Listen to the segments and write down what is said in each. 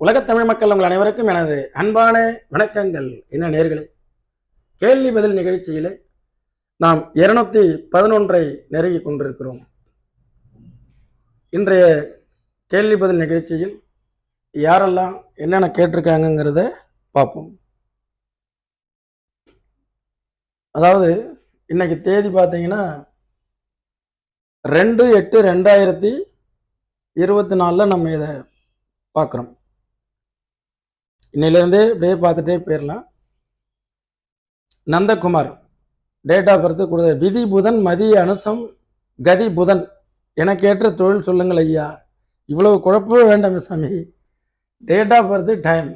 உலகத் தமிழ் மக்கள் உங்கள் அனைவருக்கும் எனது அன்பான வணக்கங்கள். என்ன நேர்களே கேள்வி பதில் நிகழ்ச்சியிலே நாம் இருநூத்தி பதினொன்றை நெருங்கி கொண்டிருக்கிறோம். இன்றைய கேள்வி பதில் நிகழ்ச்சியில் யாரெல்லாம் என்னென்ன கேட்டிருக்காங்கங்கிறத பார்ப்போம். அதாவது இன்னைக்கு தேதி பார்த்தீங்கன்னா ரெண்டு எட்டு ரெண்டாயிரத்தி இருபத்தி நாலில் நம்ம இதை பார்க்குறோம். இன்னையிலேருந்தே இப்படியே பார்த்துட்டே போயிடலாம். நந்தகுமார் டேட் ஆஃப் பர்த் கொடுத்த விதி புதன் மதிய அனுசம் கதி புதன். எனக்கேற்ற தொழில் சொல்லுங்கள் ஐயா. இவ்வளவு குழப்பவே வேண்டாம் சாமி. டேட் ஆஃப் பர்த் டைம்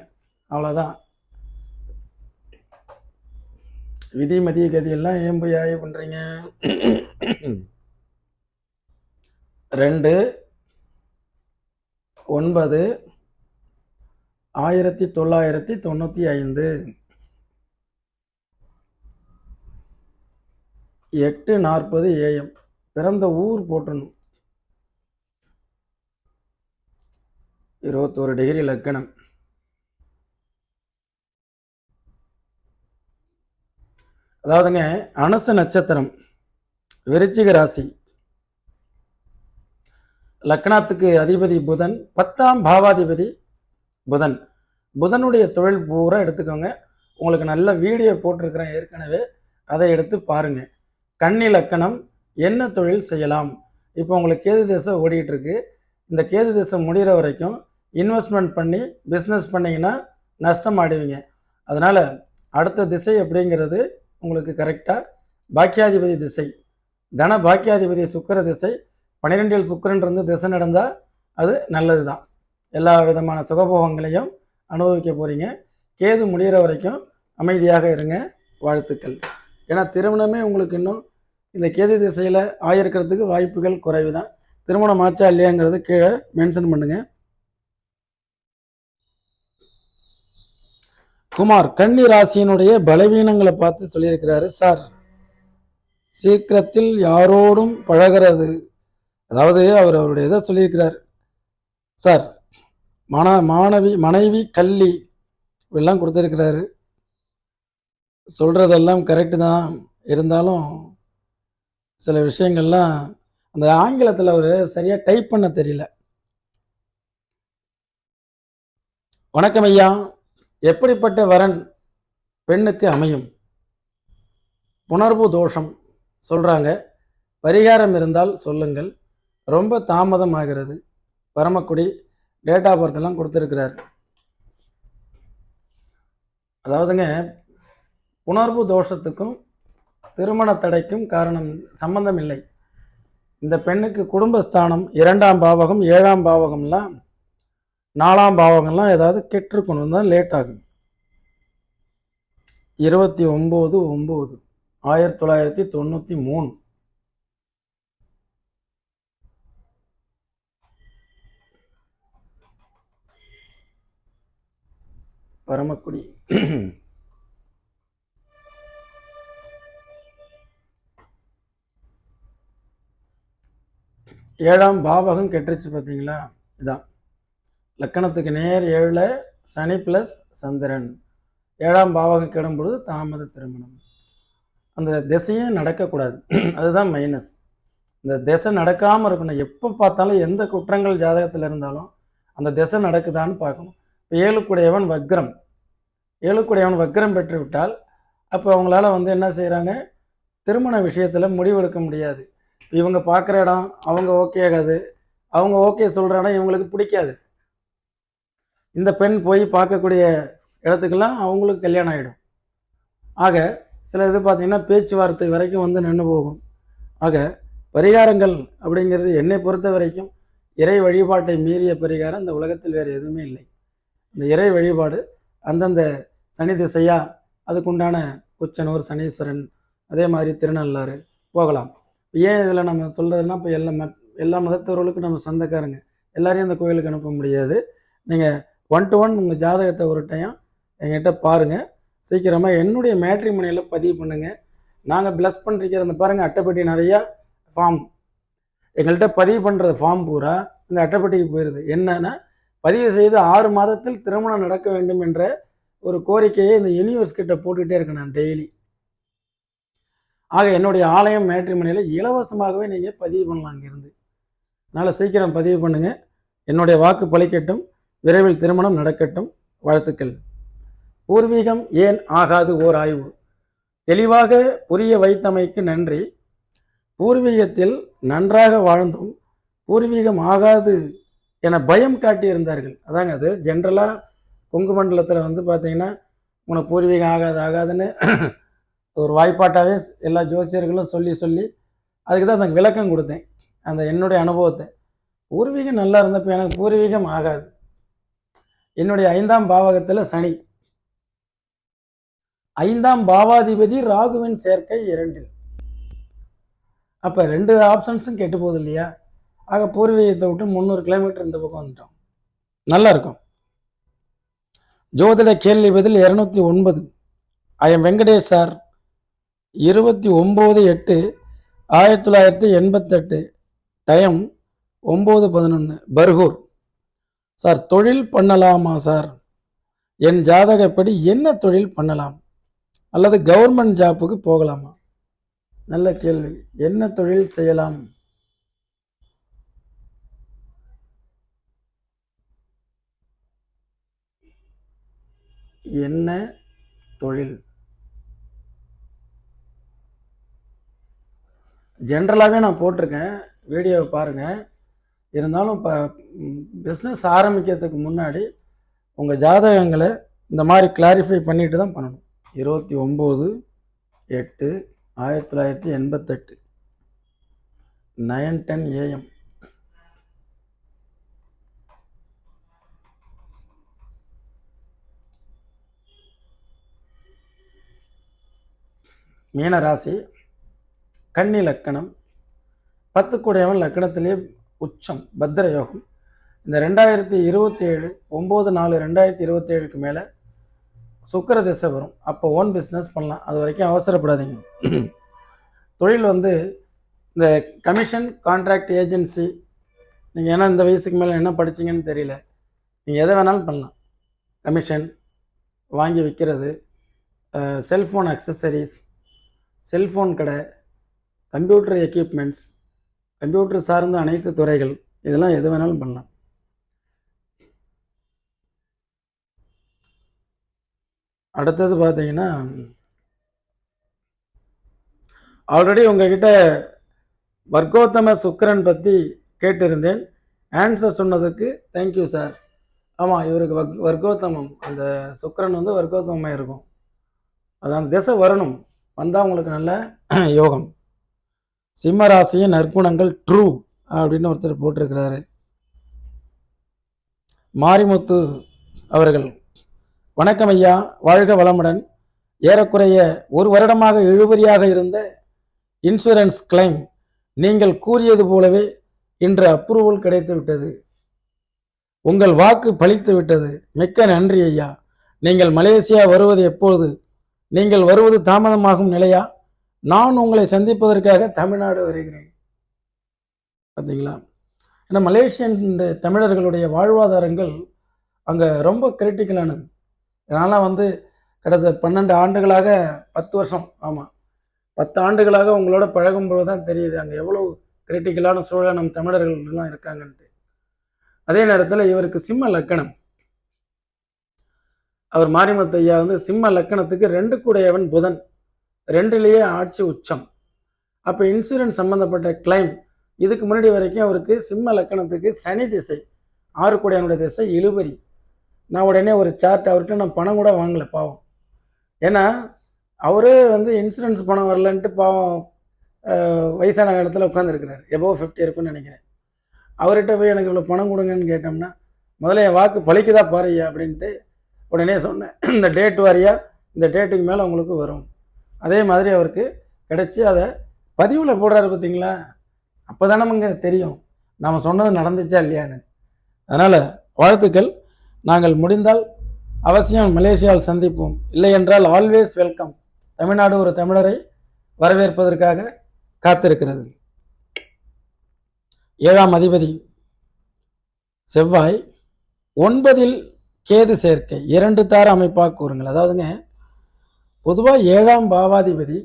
அவ்வளோதான் விதி மதிய கதியெல்லாம் ஏன் போய் ஆய்வு பண்ணுறீங்க ரெண்டு ஒன்பது ஆயிரத்தி தொள்ளாயிரத்தி தொண்ணூற்றி ஐந்து. எட்டு நாற்பது ஏஎம் பிறந்த ஊர் போட்டணும் இருபத்தோரு டிகிரி லக்கணம். அதாவதுங்க அனசு நட்சத்திரம் விருச்சிக ராசி. லக்னாத்துக்கு அதிபதி புதன் பத்தாம் பாவாதிபதி புதன். புதனுடைய தொழில் பூரா எடுத்துக்கோங்க. உங்களுக்கு நல்ல வீடியோ போட்டிருக்கிறேன் ஏற்கனவே. அதை எடுத்து பாருங்க. கன்னி லக்கணம் என்ன தொழில் செய்யலாம்? இப்போ உங்களுக்கு கேது திசை ஓடிட்டு இருக்கு இந்த கேது திசை முடிகிற வரைக்கும் இன்வெஸ்ட்மெண்ட் பண்ணி பிஸ்னஸ் பண்ணிங்கன்னா நஷ்டம் ஆடுவீங்க. அதனால் அடுத்த திசை அப்படிங்கிறது உங்களுக்கு கரெக்டாக பாக்கியாதிபதி திசை. தன பாக்கியாதிபதி சுக்கிர திசை. பன்னிரெண்டில் சுக்கரன் இருந்து திசை நடந்தால் அது நல்லது தான் எல்லா விதமான சுகபோகங்களையும் அனுபவிக்க போகிறீங்க கேது முடிகிற வரைக்கும் அமைதியாக இருங்க. வாழ்த்துக்கள். ஏன்னா திருமணமே உங்களுக்கு இன்னும் இந்த கேது திசையில் ஆயிருக்கிறதுக்கு வாய்ப்புகள் குறைவு தான் திருமணம் ஆச்சா இல்லையாங்கிறது கீழே மென்ஷன் பண்ணுங்கள் குமார் கன்னி ராசியினுடைய பலவீனங்களை பார்த்து சொல்லியிருக்கிறாரு. சார் சீக்கிரத்தில் யாரோடும் பழகிறது. அதாவது அவர் அவருடைய இதை சொல்லியிருக்கிறார். சார் மன மாணவி மனைவி கல்வி எல்லாம் கொடுத்துருக்கிறாரு. சொல்கிறதெல்லாம் கரெக்டு தான். இருந்தாலும் சில விஷயங்கள்லாம் அந்த ஆங்கிலத்தில் அவர் சரியாக டைப் பண்ண தெரியல. வணக்கம் ஐயா. எப்படிப்பட்ட வரன் பெண்ணுக்கு அமையும்? புணர்வு தோஷம் சொல்கிறாங்க பரிகாரம் இருந்தால் சொல்லுங்கள். ரொம்ப தாமதம் ஆகிறது. பரமக்குடி டேட் ஆஃப் பர்த்லாம் கொடுத்துருக்கிறார். அதாவதுங்க உணர்வு தோஷத்துக்கும் திருமண தடைக்கும் காரணம் சம்பந்தம் இல்லை இந்த பெண்ணுக்கு குடும்பஸ்தானம் இரண்டாம் பாவகம் ஏழாம் பாவகம்லாம் நாலாம் பாவகம்லாம் ஏதாவது கெட்டிருக்கணும் தான் லேட் ஆகும் இருபத்தி ஒம்பது ஒம்பது ஆயிரத்தி தொள்ளாயிரத்தி தொண்ணூற்றி மூணு. பரமக்குடி. ஏழாம் பாவகம் கெட்டுருச்சு பார்த்தீங்களா இதான். லக்கணத்துக்கு நேர் ஏழில் சனி ப்ளஸ் சந்திரன். ஏழாம் பாவகம் கெடும் பொழுது தாமத திருமணம். அந்த திசையும் நடக்கக்கூடாது. அதுதான் மைனஸ் இந்த திசை நடக்காமல் இருக்கணும். எப்போ பார்த்தாலும் எந்த குற்றங்கள் ஜாதகத்தில் இருந்தாலும் அந்த திசை நடக்குதான்னு பார்க்கணும். ஏழுக்குடையவன் வக்ரம். ஏழுக்குடையவன் வக்ரம் பெற்றுவிட்டால் அப்போ அவங்களால வந்து என்ன செய்கிறாங்க திருமண விஷயத்தில் முடிவெடுக்க முடியாது. இவங்க பார்க்குற இடம் அவங்க ஓகே ஆகாது. அவங்க ஓகே சொல்கிற இடம் இவங்களுக்கு பிடிக்காது. இந்த பெண் போய் பார்க்கக்கூடிய இடத்துக்கெல்லாம் அவங்களுக்கு கல்யாணம் ஆகிடும் ஆக சில இது பார்த்திங்கன்னா பேச்சுவார்த்தை வரைக்கும் வந்து நின்று போகும். ஆக பரிகாரங்கள் அப்படிங்கிறது என்னை பொறுத்த வரைக்கும் இறை வழிபாட்டை மீறிய பரிகாரம் இந்த உலகத்தில் வேறு எதுவுமே இல்லை. இந்த இறை வழிபாடு அந்தந்த சனி திசையா அதுக்குண்டான உச்சனூர் சனீஸ்வரன் அதே மாதிரி திருநள்ளாறு போகலாம். ஏன் இதில் நம்ம சொல்கிறதுனா இப்போ எல்லா மத் எல்லா மதத்தவர்களுக்கும் நம்ம சொந்தக்காரங்க. எல்லாரையும் அந்த கோயிலுக்கு அனுப்ப முடியாது. நீங்கள் ஒன் டு ஒன் உங்கள் ஜாதகத்தை ஒரு டைம் எங்கிட்ட பாருங்கள் சீக்கிரமாக என்னுடைய மேட்ரிமோனியில் பதிவு பண்ணுங்கள் நாங்கள் ப்ளஸ் பண்ணிருக்கிற அந்த பாருங்கள் அட்டைப்பட்டி நிறையா ஃபார்ம் எங்கள்கிட்ட பதிவு பண்ணுற ஃபார்ம் பூரா. இந்த அட்டைப்பட்டிக்கு போயிடுது என்னன்னா பதிவு செய்து ஆறு மாதத்தில் திருமணம் நடக்க வேண்டும் என்ற ஒரு கோரிக்கையை இந்த யூனிவர்ஸ் கிட்ட போட்டுக்கிட்டே இருக்கேன் நான் டெய்லி ஆக என்னுடைய ஆலயம் மேட்ரிமணியில் இலவசமாகவே நீங்கள் பதிவு பண்ணலாம் அங்கேருந்து. அதனால் சீக்கிரம் பதிவு பண்ணுங்கள் என்னுடைய வாக்கு பழிக்கட்டும். விரைவில் திருமணம் நடக்கட்டும். வாழ்த்துக்கள். பூர்வீகம் ஏன் ஆகாது ஓர் ஆய்வு? தெளிவாக புரிய வைத்தமைக்கு நன்றி. பூர்வீகத்தில் நன்றாக வாழ்ந்தும் பூர்வீகம் ஆகாது என பயம் காட்டியிருந்தார்கள். அதாங்க அது. ஜென்ரலாக கொங்கு மண்டலத்தில் வந்து பார்த்தீங்கன்னா உனக்கு பூர்வீகம் ஆகாது ஆகாதுன்னு ஒரு வாய்ப்பாட்டாகவே எல்லா ஜோசியர்களும் சொல்லி சொல்லி அதுக்கு தான் அந்த விளக்கம் கொடுத்தேன். அந்த என்னுடைய அனுபவத்தை. பூர்வீகம் நல்லா இருந்தப்போ எனக்கு பூர்வீகம் ஆகாது. என்னுடைய ஐந்தாம் பாவகத்தில் சனி. ஐந்தாம் பாவாதிபதி ராகுவின் சேர்க்கை இரண்டில். அப்போ ரெண்டு ஆப்ஷன்ஸும் கெட்டு போகுது இல்லையா? ஆக பூர்வீகத்தை விட்டு முந்நூறு கிலோமீட்டர் இந்த பக்கம் வந்துட்டோம். நல்லா இருக்கும் ஜோதிட கேள்வி பதில் இரநூத்தி ஒன்பது. ஐஎம் வெங்கடேஷ் சார் இருபத்தி ஒம்பது எட்டு ஆயிரத்தி தொள்ளாயிரத்தி எண்பத்தெட்டு டைம் ஒம்பது பதினொன்று பர்கூர். சார் தொழில் பண்ணலாமா சார் என் ஜாதகப்படி என்ன தொழில் பண்ணலாம்? அல்லது கவர்மெண்ட் ஜாப்புக்கு போகலாமா? நல்ல கேள்வி. என்ன தொழில் செய்யலாம்? என்ன தொழில்? ஜென்ரலாகவே நான் போட்டிருக்கேன். வீடியோவை பாருங்கள் இருந்தாலும் இப்போ பிஸ்னஸ் ஆரம்பிக்கிறதுக்கு முன்னாடி உங்கள் ஜாதகங்களை இந்த மாதிரி கிளாரிஃபை பண்ணிட்டு தான் பண்ணணும். இருபத்தி ஒம்பது எட்டு ஆயிரத்தி தொள்ளாயிரத்தி எண்பத்தெட்டு. நயன் டென் ஏஎம் மீனராசி கன்னி லக்கணம் பத்து கூடையவன் லக்கணத்திலே உச்சம் பத்திர யோகம் இந்த ரெண்டாயிரத்தி இருபத்தி ஏழு ஒம்பது நாலு ரெண்டாயிரத்தி இருபத்தி ஏழுக்கு மேலே சுக்கர திசை வரும். அப்போ ஓன் பிஸ்னஸ் பண்ணலாம். அது வரைக்கும் அவசரப்படாதீங்க. தொழில் வந்து இந்த கமிஷன் கான்ட்ராக்ட் ஏஜென்சி நீங்கள் ஏன்னா இந்த வயசுக்கு மேலே என்ன படிச்சீங்கன்னு தெரியல. நீங்கள் எதை வேணாலும் பண்ணலாம். கமிஷன் வாங்கி விற்கிறது செல்ஃபோன் அக்சசரிஸ் செல்ஃபோன் கடை கம்ப்யூட்டர் எக்யூப்மெண்ட்ஸ் கம்ப்யூட்டர் சார்ந்த அனைத்து துறைகள் இதெல்லாம் எது வேணாலும் பண்ணலாம். அடுத்தது பார்த்தீங்கன்னா ஆல்ரெடி உங்ககிட்ட வர்க்கோத்தம சுக்கிரன் பற்றி கேட்டிருந்தேன். ஆன்சர் சொன்னதுக்கு தேங்க்யூ சார் ஆமாம் இவருக்கு வர்க் வர்க்கோத்தமம் அந்த சுக்கரன் வந்து வர்க்கோத்தமமாக இருக்கும். அது அந்த திசை வரணும். வந்தால் உங்களுக்கு நல்ல யோகம். சிம்மராசியின் நற்குணங்கள் ட்ரூ அப்படின்னு ஒருத்தர் போட்டிருக்கிறாரு. மாரிமுத்து அவர்கள் வணக்கம் ஐயா வாழ்க வளமுடன். ஏறக்குறைய ஒரு வருடமாக இழுபறியாக இருந்த இன்சூரன்ஸ் கிளைம் நீங்கள் கூறியது போலவே இன்று அப்ரூவல் கிடைத்து விட்டது. உங்கள் வாக்கு பழித்து விட்டது. மிக்க நன்றி ஐயா. நீங்கள் மலேசியா வருவது எப்பொழுது? நீங்கள் வருவது தாமதமாகும் நிலையா? நான் உங்களை சந்திப்பதற்காக தமிழ்நாடு வருகிறேன். பார்த்தீங்களா? ஏன்னா மலேசியன் தமிழர்களுடைய வாழ்வாதாரங்கள் அங்கே ரொம்ப கிரிட்டிக்கலானது இதனால் வந்து கடந்த பன்னெண்டு ஆண்டுகளாக பத்து வருஷம் ஆமாம் பத்து ஆண்டுகளாக உங்களோட பழகும்போது தான் தெரியுது அங்கே எவ்வளோ கிரிட்டிக்கலான சூழல் நம் தமிழர்கள்லாம் இருக்காங்கன்ட்டு. அதே நேரத்தில் இவருக்கு சிம்ம லக்கணம். அவர் மாரிமுத்து ஐயா வந்து சிம்ம லக்கணத்துக்கு ரெண்டு கூடையவன் புதன். ரெண்டுலேயே ஆட்சி உச்சம். அப்போ இன்சூரன்ஸ் சம்மந்தப்பட்ட கிளைம் இதுக்கு முன்னாடி வரைக்கும் அவருக்கு சிம்ம லக்கணத்துக்கு சனி திசை ஆறு கூடையவனுடைய திசை இழுபறி. நான் உடனே ஒரு சார்ட் அவர்கிட்ட நான் பணம் கூட வாங்கலை பாவம். ஏன்னா அவரே வந்து இன்சூரன்ஸ் பணம் வரலன்ட்டு பாவம் வயசான காலத்தில் உட்காந்துருக்கிறார் எபோவ் ஃபிஃப்டி இருக்குன்னு நினைக்கிறேன். அவர்கிட்ட போய் எனக்கு இவ்வளோ பணம் கொடுங்கன்னு கேட்டோம்னா முதல்ல என் வாக்கு பழிக்குதா பாருய்யா அப்படின்ட்டு உடனே சொன்னேன் இந்த டேட் வாரியாக இந்த டேட்டுக்கு மேலே உங்களுக்கு வரும். அதே மாதிரி அவருக்கு கிடச்சி அதை பதிவில் போடுறாரு பார்த்தீங்களா அப்போ தான் நமக்கு தெரியும். நாம் சொன்னது நடந்துச்சா இல்லையான்னு. அதனால் வாழ்த்துக்கள். நாங்கள் முடிந்தால் அவசியம் மலேசியாவில் சந்திப்போம். இல்லை என்றால் ஆல்வேஸ் வெல்கம் தமிழ்நாடு ஒரு தமிழரை வரவேற்பதற்காக காத்திருக்கிறது. ஏழாம் அதிபதி செவ்வாய் ஒன்பதில் கேது சேர்க்கை. இரண்டு தார அமைப்பாக கூறுங்கள். அதாவதுங்க பொதுவாக ஏழாம் பாவாதிபதி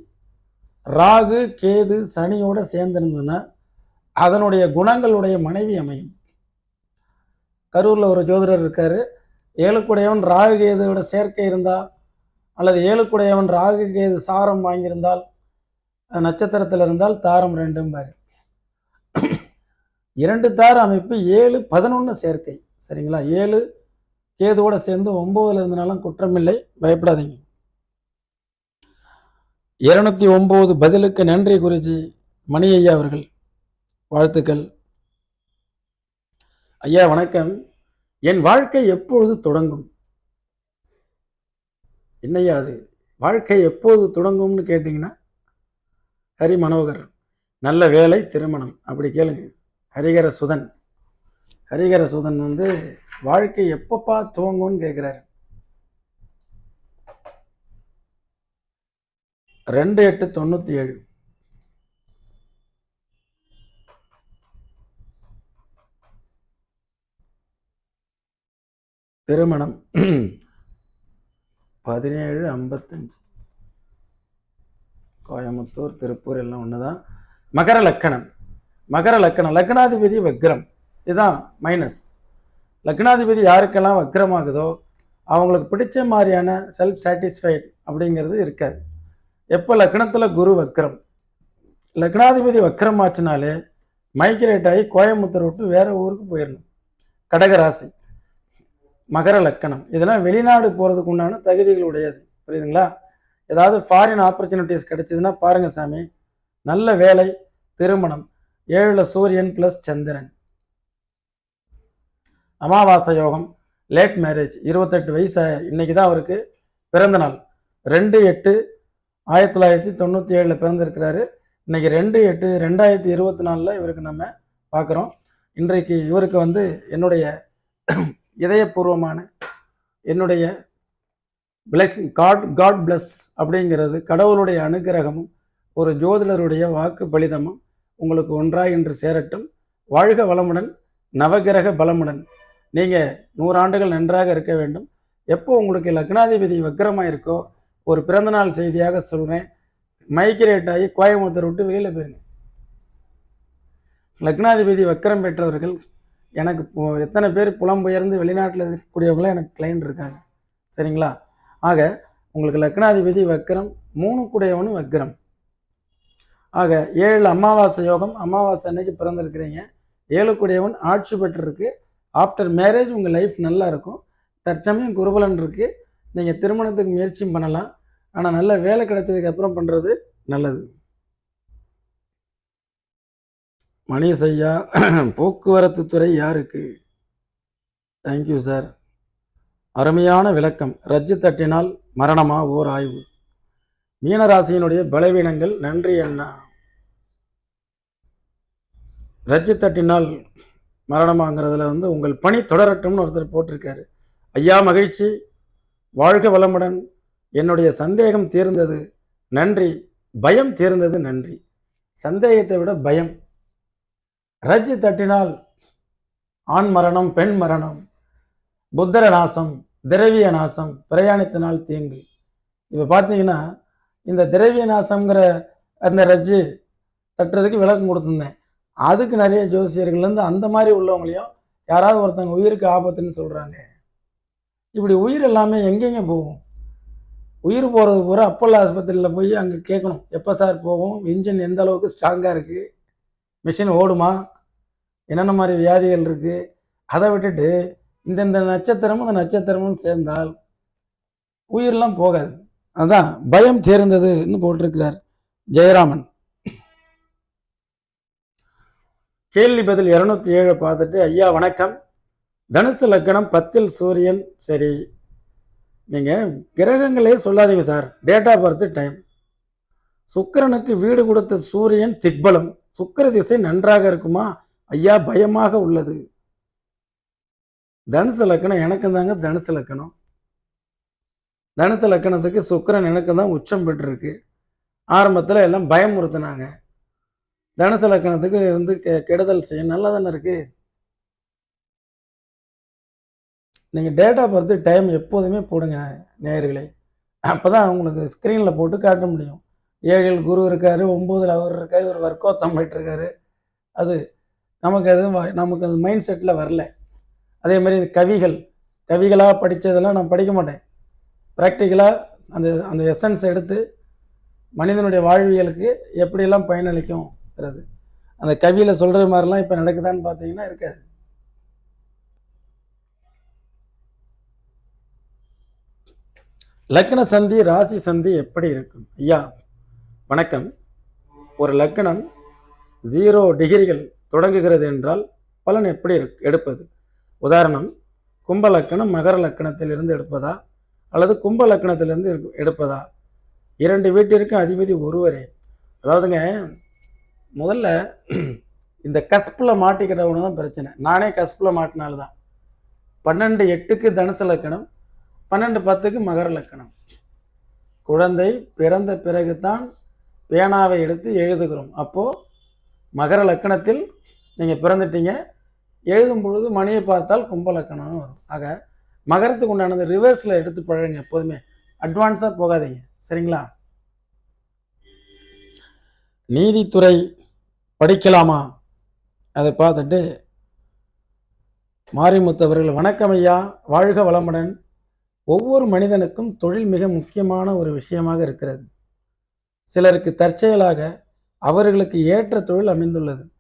ராகு கேது சனியோடு சேர்ந்திருந்ததுன்னா அதனுடைய குணங்களுடைய மனைவி அமையும். கரூரில் ஒரு ஜோதிடர் இருக்கார். ஏழுக்குடையவன் ராகு கேதுவோட சேர்க்கை இருந்தால் அல்லது ஏழுக்குடையவன் ராகு கேது சாரம் வாங்கியிருந்தால் நட்சத்திரத்தில் இருந்தால் தாரம் ரெண்டும் பாரு இரண்டு தார அமைப்பு ஏழு பதினொன்று சேர்க்கை. சரிங்களா? ஏழு கேதுவோட சேர்ந்து ஒன்பதுல இருந்தனாலும் குற்றமில்லை. பயப்படாதீங்க. இருநூத்தி ஒன்பது பதிலுக்கு நன்றி குருஜி மணி ஐயா அவர்கள். வாழ்த்துக்கள். ஐயா வணக்கம். என் வாழ்க்கை எப்பொழுது தொடங்கும்? என்னையா அது? வாழ்க்கை எப்போது தொடங்கும்னு கேட்டிங்கன்னா ஹரி மனோகர் நல்ல வேலை திருமணம். அப்படி கேளுங்க. ஹரிகர சுதன். ஹரிகர சுதன் வந்து வாழ்க்கை எப்பப்பா துவங்கும்னு கேட்குறாரு ரெண்டு எட்டு தொண்ணூற்றி ஏழு திருமணம். பதினேழு ஐம்பத்தஞ்சு. கோயம்புத்தூர் திருப்பூர் எல்லாம் ஒன்று தான் மகர லக்கணம். மகர லக்கணம். லக்னாதிபதி வக்ரம். இதுதான் மைனஸ் லக்னாதிபதி யாருக்கெல்லாம் வக்கிரமாகுதோ அவங்களுக்கு பிடிச்ச மாதிரியான செல்ஃப் சாட்டிஸ்ஃபைட் அப்படிங்கிறது இருக்காது. எப்போ லக்னத்தில் குரு வக்ரம் லக்னாதிபதி வக்ரம் ஆச்சுனாலே மைக்ரேட் ஆகி கோயம்புத்தூர் விட்டு வேறு ஊருக்கு போயிடணும் கடகராசி மகர லக்கணம். இதெல்லாம் வெளிநாடு போகிறதுக்கு உண்டான தகுதிகள் உடையது. புரியுதுங்களா? ஏதாவது ஃபாரின் ஆப்பர்ச்சுனிட்டிஸ் கிடைச்சதுன்னா பாருங்க சாமி. நல்ல வேலை திருமணம். ஏழில் சூரியன் பிளஸ் சந்திரன். அமாவாசை யோகம் லேட் மேரேஜ் இருபத்தெட்டு வயசு இன்னைக்கு தான் அவருக்கு பிறந்த நாள். ரெண்டு எட்டு ஆயிரத்தி தொள்ளாயிரத்தி தொண்ணூற்றி ஏழில் பிறந்திருக்கிறாரு. இன்னைக்கு ரெண்டு எட்டு ரெண்டாயிரத்தி இருபத்தி நாலில் இவருக்கு நம்ம பார்க்குறோம். இன்றைக்கு இவருக்கு வந்து என்னுடைய இதயபூர்வமான என்னுடைய பிளெஸிங் காட் காட் பிளஸ் அப்படிங்கிறது கடவுளுடைய அனுகிரகமும் ஒரு ஜோதிடருடைய வாக்கு பலிதமும் உங்களுக்கு ஒன்றாய் இன்று சேரட்டும். வாழ்க வளமுடன் நவகிரக பலமுடன். நீங்கள் நூறாண்டுகள் நன்றாக இருக்க வேண்டும். எப்போ உங்களுக்கு லக்னாதிபதி வக்கரமாக இருக்கோ ஒரு பிறந்தநாள் செய்தியாக சொல்கிறேன் மைக்ரேட் ஆகி கோயம்புத்தூர் விட்டு வெளியில் போயிருங்க. லக்னாதிபதி வக்கரம் பெற்றவர்கள் எனக்கு இப்போ எத்தனை பேர் புலம்பெயர்ந்து வெளிநாட்டில் இருக்கக்கூடியவங்களாம் எனக்கு கிளைண்ட் இருக்காங்க. சரிங்களா? ஆக உங்களுக்கு லக்னாதிபதி வக்கரம் மூணு கூடையவனும் வக்கரம் ஆக ஏழு அமாவாசை யோகம் அமாவாசை அன்னைக்கு பிறந்திருக்கிறீங்க. ஏழு கூடையவன் ஆட்சி பெற்றிருக்கு. ஆஃப்டர் மேரேஜ் உங்கள் லைஃப் நல்லா இருக்கும். தற்சமயம் குருபலன் இருக்குது நீங்கள் திருமணத்துக்கு முயற்சியும் பண்ணலாம். ஆனால் நல்ல வேலை கிடைச்சதுக்கு அப்புறம் பண்ணுறது நல்லது. மணிஷ் ஐயா போக்குவரத்து துறை யாருக்கு? தேங்க்யூ சார் அருமையான விளக்கம். ரஜ்ஜு தட்டினால் மரணமா? ஓர் ஆய்வு மீனராசியினுடைய பலவீனங்கள் நன்றி அண்ணா. ரஜ்ஜு தட்டினால் மரணமாங்கிறதுல வந்து உங்கள் பணி தொடரட்டும்னு ஒருத்தர் போட்டிருக்காரு. ஐயா மகிழ்ச்சி வாழ்க வளமுடன். என்னுடைய சந்தேகம் தீர்ந்தது நன்றி பயம் தீர்ந்தது நன்றி. சந்தேகத்தை விட பயம். ரஜ்ஜு தட்டினால் ஆண் மரணம் பெண் மரணம் புத்தர நாசம் திரவிய நாசம் பிரயாணித்தினால் தீங்கு. இப்போ பார்த்தீங்கன்னா இந்த திரவிய நாசம்ங்கிற அந்த ரஜ்ஜு தட்டுறதுக்கு விளக்கம் கொடுத்துருந்தேன். அதுக்கு நிறைய ஜோசியர்கள்லேருந்து அந்த மாதிரி உள்ளவங்களையும் யாராவது ஒருத்தவங்க உயிருக்கு ஆபத்துன்னு சொல்கிறாங்க இப்படி உயிர் எல்லாமே எங்கெங்க போகும்? உயிர் போகிறது பூரா அப்பல்லோ ஆஸ்பத்திரியில் போய் அங்கே கேட்கணும் எப்போ சார் போகும்? இன்ஜின் எந்த அளவுக்கு ஸ்ட்ராங்காக இருக்குது மிஷின் ஓடுமா? என்னென்ன மாதிரி வியாதிகள் இருக்குது அதை விட்டுட்டு இந்தந்த நட்சத்திரமும் இந்த நட்சத்திரமும் சேர்ந்தால் உயிரெலாம் போகாது. அதான் பயம் தேர்ந்ததுன்னு போட்டிருக்கிறார் ஜெயராமன். கேள்வி பதில் இருநூத்தி ஏழு பார்த்துட்டு ஐயா வணக்கம். தனுசு லக்கணம் பத்தில் சூரியன். சரி நீங்கள் கிரகங்களே சொல்லாதீங்க sir. Date of birth time சுக்கிரனுக்கு வீடு கொடுத்த சூரியன் திக்பலம். சுக்கர திசை நன்றாக இருக்குமா? ஐயா பயமாக உள்ளது. தனுசு லக்கணம் எனக்கு தாங்க தனுசு லக்கணம். தனுசு லக்கணத்துக்கு சுக்கிரன் எனக்கு தான் உச்சம் பெற்றிருக்கு. ஆரம்பத்தில் எல்லாம் பயமுறுத்தினாங்க. தனுசு லக்கணத்துக்கு வந்து கெ- கெடுதல் செய்யும் நல்லா தானே இருக்கு? நீங்கள் டேட்டா பொறுத்து டைம் எப்போதுமே போடுங்க நேயர்களே. அப்போ தான் உங்களுக்கு ஸ்க்ரீனில் போட்டு காட்ட முடியும். ஏழில் குரு இருக்கார் ஒம்போதில் அவர் இருக்கார் ஒரு வர்க்கோத்தம் போயிட்டு இருக்காரு. அது நமக்கு அது வ- நமக்கு அது மைண்ட் செட்டில் வரல. அதே மாதிரி இந்த கவிகள். கவிகளாக படித்ததெல்லாம் நான் படிக்க மாட்டேன். ப்ராக்டிக்கலாக அந்த அந்த எசன்ஸ் எடுத்து மனிதனுடைய வாழ்வியலுக்கு எப்படியெல்லாம் பயனளிக்கும்? பயனளிக்கும்ங்கிறது அந்த கவியில் சொல்கிற மாதிரிலாம் இப்போ நடக்குதான்னு பார்த்தீங்கன்னா இருக்காது. லக்ன சந்தி ராசி சந்தி எப்படி இருக்கும்? ஐயா வணக்கம். ஒரு லக்னம் ஜீரோ டிகிரிகள் தொடங்குகிறது என்றால் பலன் எப்படி எடுப்பது? உதாரணம் கும்ப லக்கணம் மகர லக்கணத்திலிருந்து எடுப்பதா? அல்லது கும்ப லக்கணத்திலிருந்து எடுப்பதா? இரண்டு வீட்டிற்கும் அதிபதி ஒருவரே. அதாவதுங்க முதல்ல இந்த கஸ்பில் மாட்டிக்கிறவனு தான் பிரச்சனை. நானே கஸ்பில் மாட்டினால்தான். பன்னெண்டு எட்டுக்கு தனுசு லக்கணம் பன்னெண்டு பத்துக்கு மகர லக்கணம் குழந்தை பிறந்த பிறகுதான் பேனாவை எடுத்து எழுதுகிறோம். அப்போது மகர லக்கணத்தில் நீங்கள் பிறந்துட்டீங்க. எழுதும் பொழுது மணியை பார்த்தால் கும்ப லக்கணம்னு வரும். ஆக மகரத்துக்கு உண்டானது ரிவர்ஸில் எடுத்து பழகுங்க எப்போதுமே. அட்வான்ஸாக போகாதீங்க. சரிங்களா? நீதித்துறை படிக்கலாமா? அதை பார்த்துட்டு மாரிமுத்தவர்கள் வணக்கம் ஐயா வாழ்க வளமுடன். ஒவ்வொரு மனிதனுக்கும் தொழில் மிக முக்கியமான ஒரு விஷயமாக இருக்கிறது. சிலருக்கு தற்செயலாக அவர்களுக்கு ஏற்ற தொழில் அமைந்துள்ளது.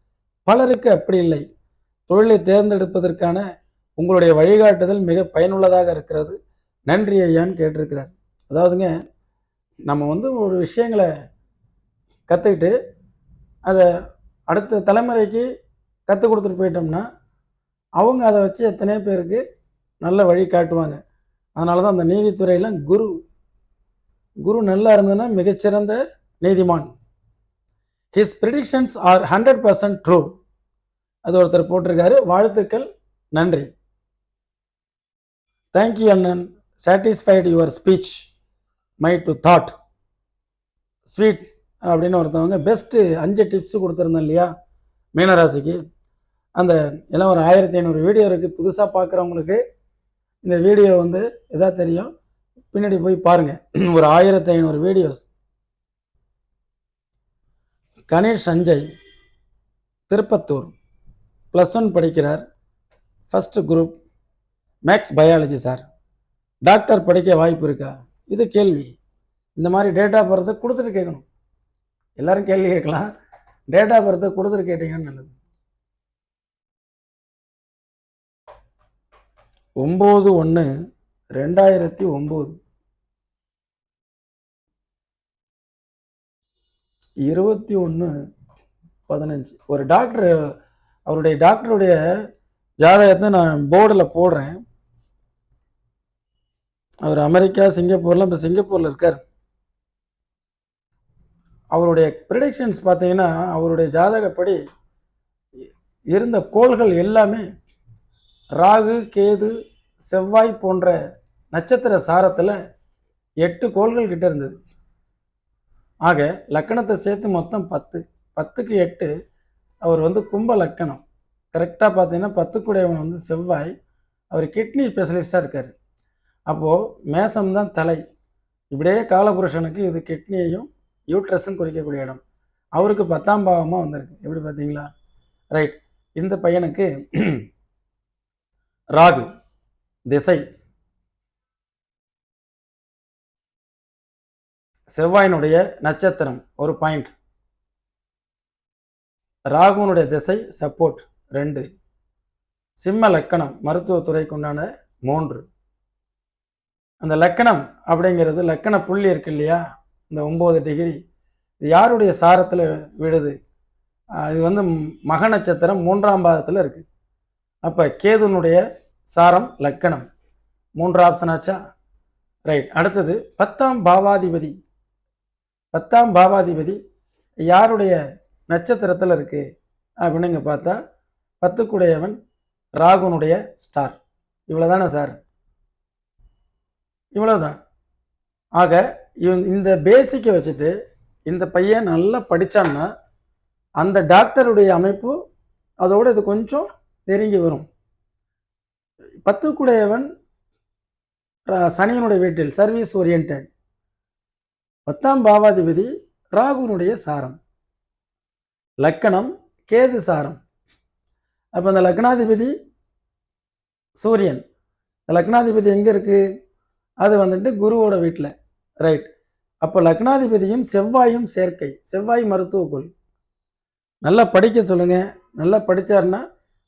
பலருக்கு அப்படி இல்லை. தொழிலை தேர்ந்தெடுப்பதற்கான உங்களுடைய வழிகாட்டுதல் மிக பயனுள்ளதாக இருக்கிறது. நன்றி ஐயான்னு கேட்டிருக்கிறார். அதாவதுங்க நம்ம வந்து ஒரு விஷயங்களை கற்றுக்கிட்டு அதை அடுத்த தலைமுறைக்கு கற்றுக் கொடுத்துட்டு போயிட்டோம்னா அவங்க அதை வச்சு எத்தனையோ பேருக்கு நல்ல வழி காட்டுவாங்க. அதனால தான் அந்த நீதித்துறையில் குரு குரு நல்லா இருந்ததுன்னா மிகச்சிறந்த நீதிமான். His predictions are hundred percent true அது ஒருத்தர் போட்டிருக்காரு. வாழ்த்துக்கள். நன்றி. தேங்க்யூ அண்ணன். Satisfied your speech my to thought sweet அப்படின்னு ஒருத்தவங்க பெஸ்ட்டு அஞ்சு டிப்ஸ் கொடுத்துருந்தேன் இல்லையா? மீனராசிக்கு. அந்த எல்லாம் ஒரு ஆயிரத்தி ஐநூறு வீடியோ இருக்குது புதுசாக பார்க்குறவங்களுக்கு இந்த வீடியோ வந்து எதா தெரியும். பின்னாடி போய் பாருங்கள் ஒரு ஆயிரத்தி ஐநூறு videos Ganesh Sanjay Tiruppattur. Plus one படிக்கிறார். First group maths biology sir doctor படிக்க வாய்ப்பு இருக்கா? இது கேள்வி. இந்த மாதிரி டேட்டா போகிறத கொடுத்துட்டு கேட்கணும். எல்லாரும் கேள்வி கேட்கலாம். டேட்டா பர்த்தை கொடுத்துட்டு கேட்டீங்கன்னு நல்லது. ஒம்பது ஒன்று ரெண்டாயிரத்தி ஒம்பது. இருபத்தி ஒன்று பதினஞ்சு. ஒரு டாக்டர் அவருடைய டாக்டருடைய ஜாதகத்தை நான் போர்டில் போடுறேன். அவர் அமெரிக்கா சிங்கப்பூர்லாம் இப்போ சிங்கப்பூரில் இருக்கார். அவருடைய ப்ரிடிக்ஷன்ஸ் பார்த்தீங்கன்னா அவருடைய ஜாதகப்படி இருந்த கோள்கள் எல்லாமே ராகு கேது செவ்வாய் போன்ற நட்சத்திர சாரத்தில் எட்டு கோள்கள் கிட்ட இருந்தது. ஆக லக்கணத்தை சேர்த்து மொத்தம் பத்து. பத்துக்கு எட்டு அவர் வந்து கும்ப லக்கணம். கரெக்டாக பார்த்தீங்கன்னா பத்துக்குடையவன் வந்து செவ்வாய். அவர் கிட்னி ஸ்பெஷலிஸ்டாக இருக்கார். அப்போது மேசம் தான் தலை. இப்படியே காலபுருஷனுக்கு இது கிட்னியையும் யூட்ரஸும் குறிக்கக்கூடிய இடம். அவருக்கு பத்தாம் பாவமாக வந்திருக்கு. எப்படி பார்த்தீங்களா? ரைட் இந்த பையனுக்கு ராகு திசை செவ்வாயினுடைய நட்சத்திரம் ஒரு பாயிண்ட் ராகுனுடைய திசை சப்போர்ட் ரெண்டு. சிம்ம லக்கணம் மருத்துவத்துறைக்கு உண்டான மூன்று. அந்த லக்கணம் அப்படிங்கிறது லக்கண புள்ளி இருக்கு இல்லையா? இந்த ஒம்பது டிகிரி. இது யாருடைய சாரத்தில் விழுது? இது வந்து மக நட்சத்திரம் மூன்றாம் பாதத்தில் இருக்குது அப்போ கேதுனுடைய சாரம் லக்கணம். மூன்று ஆப்ஷன் ஆச்சா? ரைட் அடுத்தது பத்தாம் பாவாதிபதி. பத்தாம் பாவாதிபதி யாருடைய நட்சத்திரத்தில் இருக்குது அப்படின்னு இங்கே பார்த்தா பத்துக்குடையவன் ராகுனுடைய ஸ்டார் இவ்வளோதானே சார் இவ்வளோதான் ஆக இவன் இந்த பேசிக்கை வச்சுட்டு இந்த பையன் நல்லா படித்தான்னா அந்த டாக்டருடைய அமைப்பு அதோட இது கொஞ்சம் நெருங்கி வரும். பத்துக்குடையவன் சனியனுடைய வீட்டில் சர்வீஸ் ஓரியன்ட் பத்தாம் பாவாதிபதி ராகுனுடைய சாரம். லக்கணம் கேது சாரம். அப்போ இந்த லக்னாதிபதி சூரியன். இந்த லக்னாதிபதி எங்கே இருக்குது அது வந்துட்டு குருவோட வீட்டில் ரைட் அப்போ லக்னாதிபதியும் செவ்வாயும் சேர்க்கை. செவ்வாய் மருத்துவக்குள் நல்லா படிக்க சொல்லுங்க. நல்லா படித்தார்னா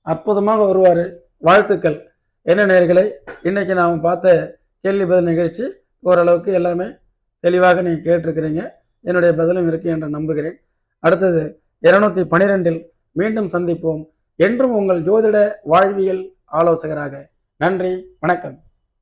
அற்புதமாக வருவார். வாழ்த்துக்கள். என்ன நேர்களை இன்றைக்கி நாம் பார்த்த கேள்வி பதில் நிகழ்ச்சி ஓரளவுக்கு எல்லாமே தெளிவாக நீங்கள் கேட்டிருக்கிறீங்க. என்னுடைய பதிலும் இருக்கு என்று நம்புகிறேன். அடுத்தது இருநூத்தி பனிரெண்டில் மீண்டும் சந்திப்போம். என்றும் உங்கள் ஜோதிட வாழ்வியல் ஆலோசகராக. நன்றி. வணக்கம்.